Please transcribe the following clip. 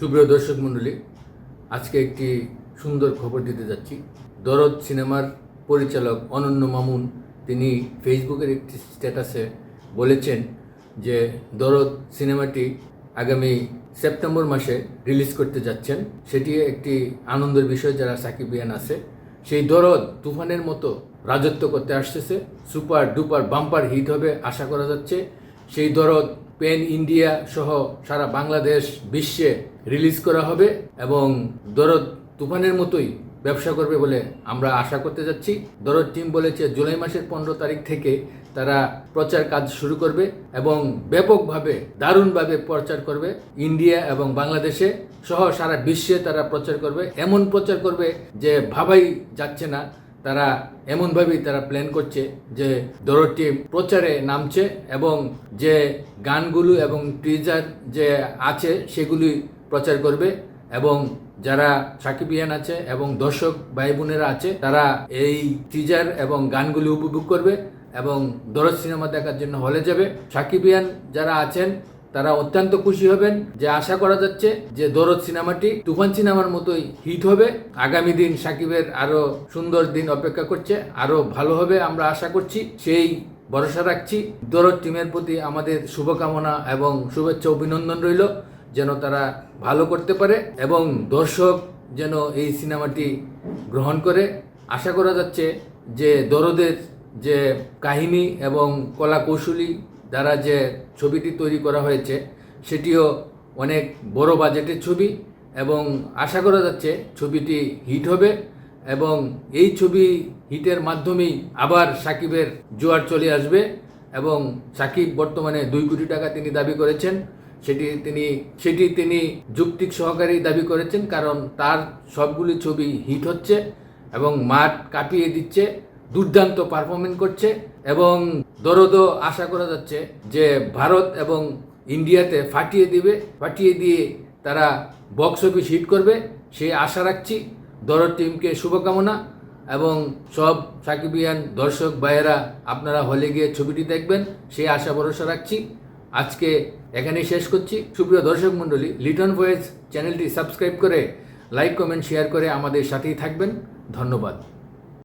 সুপ্রিয় দর্শক মণ্ডলী, আজকে একটি সুন্দর খবর দিতে যাচ্ছি। দরদ সিনেমার পরিচালক অনন্য মামুন, তিনি ফেসবুকের একটি স্ট্যাটাসে বলেছেন যে দরদ সিনেমাটি আগামী সেপ্টেম্বর মাসে রিলিজ করতে যাচ্ছেন। সেটি একটি আনন্দের বিষয় যারা সাকিবিয়ান আছে। সেই দরদ তুফানের মতো রাজত্ব করতে আসতেছে। সুপার ডুপার বাম্পার হিট হবে আশা করা যাচ্ছে। সেই দরদ পেন ইন্ডিয়া সহ সারা বাংলাদেশ বিশ্বে রিলিজ করা হবে এবং দরদ তুফানের মতোই ব্যবসা করবে বলে আমরা আশা করতে যাচ্ছি। দরদ টিম বলেছে, জুলাই মাসের পনেরো তারিখ থেকে তারা প্রচার কাজ শুরু করবে এবং ব্যাপকভাবে, দারুণভাবে প্রচার করবে ইন্ডিয়া এবং বাংলাদেশে সহ সারা বিশ্বে তারা প্রচার করবে। এমন প্রচার করবে যে ভাবাই যাচ্ছে না। তারা এমনভাবেই তারা প্ল্যান করছে যে টিম প্রচারে নামছে এবং যে গানগুলো এবং টিজার যে আছে সেগুলি প্রচার করবে এবং যারা সাকিবিয়ান আছে এবং দর্শক ভাই বোনেরা আছে, তারা এই টিজার এবং গানগুলি উপভোগ করবে এবং দরদ সিনেমা দেখার জন্য হলে যাবে। সাকিবিয়ান যারা আছেন তারা অত্যন্ত খুশি হবেন যে আশা করা যাচ্ছে যে দরদ সিনেমাটি তুফান সিনেমার মতোই হিট হবে। আগামী দিন সাকিবের আরও সুন্দর দিন অপেক্ষা করছে, আরও ভালো হবে আমরা আশা করছি। সেই ভরসা রাখছি। দরদ টিমের প্রতি আমাদের শুভকামনা এবং শুভেচ্ছা অভিনন্দন রইল, যেন তারা ভালো করতে পারে এবং দর্শক যেন এই সিনেমাটি গ্রহণ করে। আশা করা যাচ্ছে যে দরদের যে কাহিনী এবং কলা কৌশলী দ্বারা যে ছবিটি তৈরি করা হয়েছে, সেটিও অনেক বড় বাজেটের ছবি এবং আশা করা যাচ্ছে ছবিটি হিট হবে এবং এই ছবি হিটের মাধ্যমেই আবার সাকিবের জোয়ার চলে আসবে এবং সাকিব বর্তমানে দুই কোটি টাকা তিনি দাবি করেছেন, সেটি তিনি সেটি তিনি যুক্তিক সহকারী দাবি করেছেন কারণ তার সবগুলি ছবি হিট হচ্ছে এবং মাঠ কাঁপিয়ে দিচ্ছে। দুর্দান্ত পারফরমেন্স করছে এবং দরদও আশা করা যাচ্ছে যে ভারত এবং ইন্ডিয়াতে ফাটিয়ে দিবে, ফাটিয়ে দিয়ে তারা বক্স অফিস হিট করবে সেই আশা রাখছি। দরদ টিমকে শুভকামনা এবং সব সাকিবিয়ান দর্শক ভাইয়েরা আপনারা হলে গিয়ে ছবিটি দেখবেন সেই আশা ভরসা রাখছি। আজকে এখানেই শেষ করছি। সুপ্রিয় দর্শক মণ্ডলী লিটন ভয়েস চ্যানেলটি সাবস্ক্রাইব করে লাইক কমেন্ট শেয়ার করে আমাদের সাথেই থাকবেন। ধন্যবাদ।